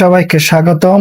সবাইকে স্বাগতম।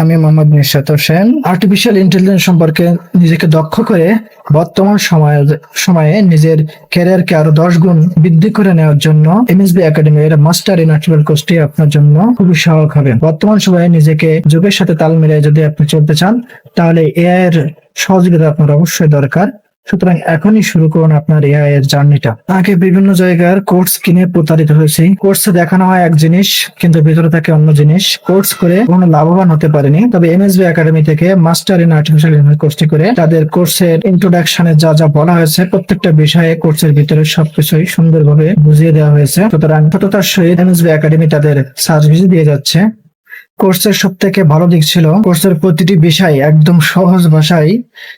আমি মোহাম্মদ নিশাত হোসেন। আর্টিফিশিয়াল ইন্টেলিজেন্স সম্পর্কে নিজেকে দক্ষ করে বর্তমান সময়ে সময়ে নিজের ক্যারিয়ারকে আরও দশ গুণ বৃদ্ধি করে নেওয়ার জন্য এমএসবি একাডেমির মাস্টার ইন আর্টিফিশিয়াল কোর্সটি আপনার জন্য খুবই সহায়ক হবে। বর্তমান সময়ে নিজেকে যুগের সাথে তাল মিলিয়ে যদি আপনি চলতে চান, তাহলে এআই এর সহযোগিতা আপনার অবশ্যই দরকার। সুতরাং এখনই শুরু করুন আপনার এআই এর জার্নিটা। আগে বিভিন্ন জায়গার কোর্স কিনে প্রতারিত হয়েছি। কোর্সে দেখানো হয় এক জিনিস, কিন্তু ভিতরে থাকে অন্য জিনিস। কোর্স করে কোনো লাভবান হতে পারেনি, তবে এমএসবি একাডেমি থেকে মাস্টার ইন আর্টিফিশিয়াল ইন্টেলিজেন্স কোর্সটি করে তাদের কোর্সের ইন্ট্রোডাকশনে যা যা বলা হয়েছে, প্রত্যেকটা বিষয়ে কোর্সের ভিতরে সবকিছুই সুন্দরভাবে বুঝিয়ে দেওয়া হয়েছে। সুতরাং সততার সহিত এমএসবি একাডেমি তাদের সার্ভিস দিয়ে যাচ্ছে। কোর্সের সব থেকে ভালো দিক ছিল, কোর্সের প্রতিটি বিষয় একদম সহজ ভাষায়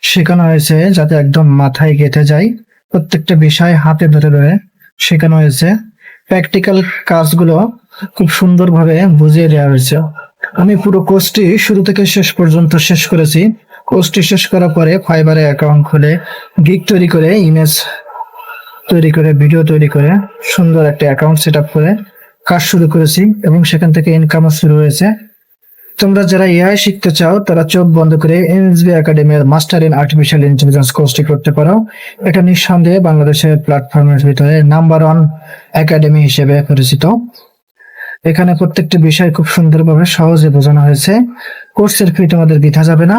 শেখানো হয়েছে যাতে একদম মাথায় গেঁথে যায়। প্রত্যেকটা বিষয় হাতে ধরে ধরে শেখানো হয়েছে। প্র্যাকটিক্যাল কাজগুলো খুব সুন্দরভাবে বুঝিয়ে দেওয়া হয়েছে। আমি পুরো কোর্সটি শুরু থেকে শেষ পর্যন্ত শেষ করেছি। কোর্সটি শেষ করার পরে ফাইবারে অ্যাকাউন্ট খুলে গিগ তৈরি করে, ইমেজ তৈরি করে, ভিডিও তৈরি করে, সুন্দর একটা অ্যাকাউন্ট সেট করে কাজ শুরু করেছি এবং সেখান থেকে ইনকামও শুরু হয়েছে। তোমরা যারা এআই শিখতে চাও, তারা চোখ বন্ধ করে এনএসবি একাডেমির মাস্টার ইন আর্টিফিশিয়াল ইন্টেলিজেন্স কোর্সটি করতে পারো। এটা নিঃসন্দেহে বাংলাদেশের প্ল্যাটফর্মের ভিতরে নাম্বার ওয়ান একাডেমি হিসেবে পরিচিত। এখানে প্রত্যেকটি বিষয় খুব সুন্দরভাবে সহজে বোঝানো হয়েছে। কোর্সের ফি তোমাদের বৃথা যাবে না।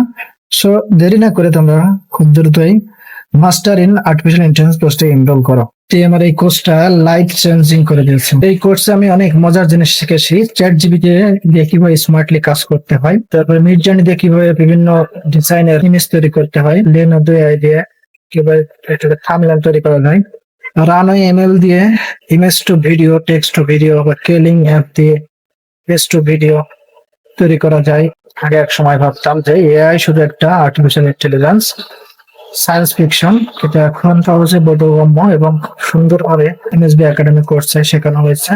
সো দেরি না করে তোমরা খুব দ্রুতই মাস্টার ইন আর্টিফিশিয়াল ইন্টেলিজেন্স কোর্সটি এনরোল করো। আমার এই কোর্সটা লাইফ চেঞ্জিং করে দিয়েছে। এই কোর্সে আমি অনেক মজার জিনিস শিখেছি। চ্যাট জিবিতে দিয়ে কীভাবে স্মার্টলি কাজ করতে হয়, তারপরে মিড জার্নি দিয়ে কীভাবে বিভিন্ন ডিজাইনের ইমেজ তৈরি করতে হয় লেনো দুই দিয়ে কীভাবে থামলাইন তৈরি করা যায় রানওয়ে এমএল দিয়ে image to video text to video বা কেলিং অ্যাপ দিয়ে টেক্সট টু ভিডিও তৈরি করা যায়। আগে এক সময় ভাবতাম যে এআই শুধু একটা আর্টিফিশিয়াল ইন্টেলিজেন্স সায়েন্স ফিকশন কিন্তু এখন সহজে বোধগম্য এবং সুন্দরভাবে এনএসবি একাডেমি কোর্সে শেখানো হয়েছে।